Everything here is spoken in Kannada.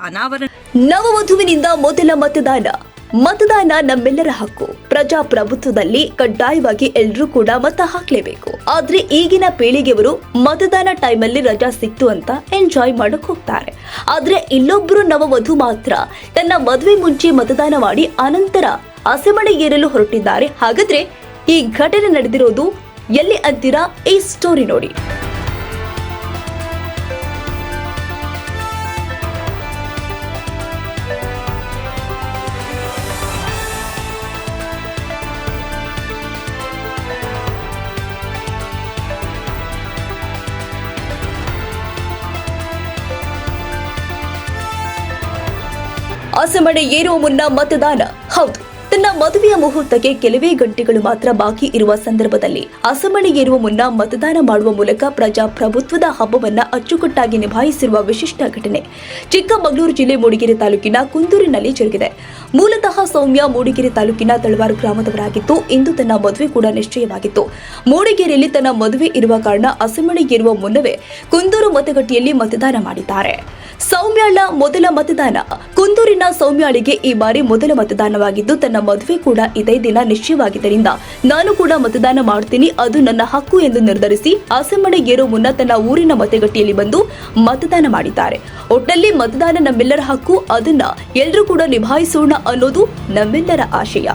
ಅನಾವರಣ. ನವವಧುವಿನಿಂದ ಮೊದಲ ಮತದಾನ. ಮತದಾನ ನಮ್ಮೆಲ್ಲರ ಹಕ್ಕು. ಪ್ರಜಾಪ್ರಭುತ್ವದಲ್ಲಿ ಕಡ್ಡಾಯವಾಗಿ ಎಲ್ಲರೂ ಕೂಡ ಮತ ಹಾಕ್ಲೇಬೇಕು. ಆದ್ರೆ ಈಗಿನ ಪೀಳಿಗೆಯವರು ಮತದಾನ ಟೈಮಲ್ಲಿ ರಜಾ ಸಿಕ್ತು ಅಂತ ಎಂಜಾಯ್ ಮಾಡಕ್ ಹೋಗ್ತಾರೆ. ಆದ್ರೆ ಇಲ್ಲೊಬ್ರು ನವವಧು ಮಾತ್ರ ತನ್ನ ಮದುವೆ ಮುಂಚೆ ಮತದಾನ ಮಾಡಿ ಅನಂತರ ಹಸೆಮಣೆ ಏರಲು ಹೊರಟಿದ್ದಾರೆ. ಹಾಗಾದ್ರೆ ಈ ಘಟನೆ ನಡೆದಿರೋದು ಎಲ್ಲಿ ಅಂತೀರಾ? ಈ ಸ್ಟೋರಿ ನೋಡಿ. ಹಸೆಮಣೆ ಏರುವ ಮುನ್ನ ಮತದಾನ. ಹೌದು. ತನ್ನ ಮದುವೆಯ ಮುಹೂರ್ತಕ್ಕೆ ಕೆಲವೇ ಗಂಟೆಗಳು ಮಾತ್ರ ಬಾಕಿ ಇರುವ ಸಂದರ್ಭದಲ್ಲಿ ಹಸೆಮಣೆ ಏರುವ ಮುನ್ನ ಮತದಾನ ಮಾಡುವ ಮೂಲಕ ಪ್ರಜಾಪ್ರಭುತ್ವದ ಹಬ್ಬವನ್ನ ಅಚ್ಚುಕಟ್ಟಾಗಿ ನಿಭಾಯಿಸಿರುವ ವಿಶಿಷ್ಟ ಘಟನೆ ಚಿಕ್ಕಮಗಳೂರು ಜಿಲ್ಲೆ ಮೂಡಿಗೆರೆ ತಾಲೂಕಿನ ಕುಂದೂರಿನಲ್ಲಿ ಜರುಗಿದೆ. ಮೂಲತಃ ಸೌಮ್ಯ ಮೂಡಿಗೆರೆ ತಾಲೂಕಿನ ತಳವಾರು ಗ್ರಾಮದವರಾಗಿತ್ತು ಇಂದು ತನ್ನ ಮದುವೆ ಕೂಡ ನಿಶ್ಚಯವಾಗಿತ್ತು. ಮೂಡಿಗೆರೆಯಲ್ಲಿ ತನ್ನ ಮದುವೆ ಇರುವ ಕಾರಣ ಹಸೆಮಣೆ ಏರುವ ಮುನ್ನವೇ ಕುಂದೂರು ಮತಗಟ್ಟೆಯಲ್ಲಿ ಮತದಾನ ಮಾಡಿದ್ದಾರೆ. ಸೌಮ್ಯಾಳ ಮೊದಲ ಮತದಾನ. ಕುಂದೂರಿನ ಸೌಮ್ಯಾಳಿಗೆ ಈ ಬಾರಿ ಮೊದಲ ಮತದಾನವಾಗಿದ್ದು, ತನ್ನ ಮದುವೆ ಕೂಡ ಇದೇ ದಿನ ನಿಶ್ಚಯವಾಗಿದ್ದರಿಂದ ನಾನು ಕೂಡ ಮತದಾನ ಮಾಡ್ತೀನಿ. ಅದು ನನ್ನ ಹಕ್ಕು ಎಂದು ನಿರ್ಧರಿಸಿ ಆಸೆಮಣೆ ಏರೋ ಮುನ್ನ ತನ್ನ ಊರಿನ ಮತಗಟ್ಟೆಯಲ್ಲಿ ಬಂದು ಮತದಾನ ಮಾಡಿದ್ದಾರೆ. ಒಟ್ಟಲ್ಲಿ ಮತದಾನ ನಮ್ಮೆಲ್ಲರ ಹಕ್ಕು. ಅದನ್ನ ಎಲ್ಲರೂ ಕೂಡ ನಿಭಾಯಿಸೋಣ ಅನ್ನೋದು ನಮ್ಮೆಲ್ಲರ ಆಶಯ.